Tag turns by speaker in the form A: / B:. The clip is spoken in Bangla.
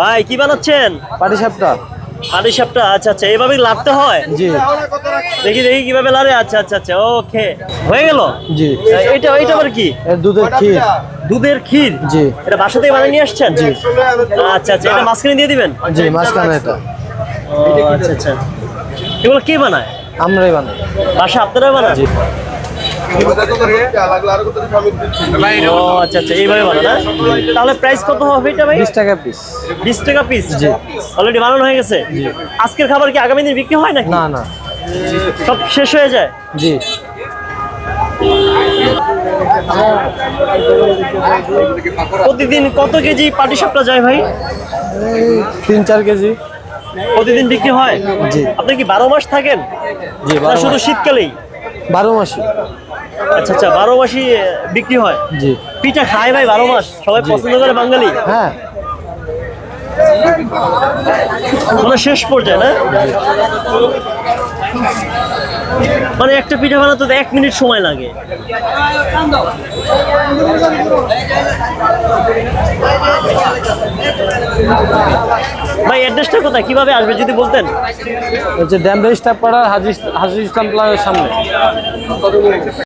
A: ভাই কি বানাচ্ছেন?
B: পাটি সাপটা।
A: হাড়ি সাপটা আচ্ছা আচ্ছা এইভাবে লাড়তে হয়?
B: জি।
A: দেখি দেখি কীভাবে লাড়ে আচ্ছা আচ্ছা আচ্ছা ওকে। হয়ে গেল?
B: জি।
A: এটা এটা আবার কি?
B: দুধের ক্ষীর।
A: দুধের ক্ষীর?
B: জি।
A: এটা বাসা থেকে বানিয়ে নিয়ে আসছেন? জি আচ্ছা আচ্ছা এটা মাঝখানে দিয়ে দিবেন?
B: জি মাঝখানে এটা।
A: আচ্ছা আচ্ছা। এগুলো কে বানায়?
B: আমরাই বানাই।
A: বাসা আপনারা বানান?
B: জি।
A: ও আচ্ছা আচ্ছা এইভাবে না? তাহলে প্রাইস কত হবে এটা ভাই?
B: বিশ টাকা পিস
A: বিশ টাকা পিস জি। অলরেডি বানানো হয়ে গেছে? আজকের খাবার কি আগামী দিন বিক্রি হয় নাকি?
B: না না।
A: সব শেষ হয়ে যায়?
B: জি।
A: প্রতিদিন কত কেজি পাটি সাপটা যায় ভাই?
B: তিন চার কেজি।
A: প্রতিদিন বিক্রি হয়?
B: জি।
A: আপনি কি বারো মাস থাকেন?
B: জি
A: শুধু শীতকালেই?
B: বারো মাসি
A: আচ্ছা আচ্ছা বারো মাসই বিক্রি হয়?
B: জি।
A: পিঠা খায় ভাই বারো মাস? সবাই পছন্দ করে বাঙালি?
B: হ্যাঁ।
A: মানে শেষ পর্যায়ে না? মানে একটা পিঠা বানাতে তো এক মিনিট সময় লাগে। ভাই অ্যাড্রেসটা কোথায়? কীভাবে আসবে যদি বলতেন?
B: হচ্ছে ড্যাম স্টাফ পাড়া হাজি হাজি ইসলাম প্লাজার সামনে।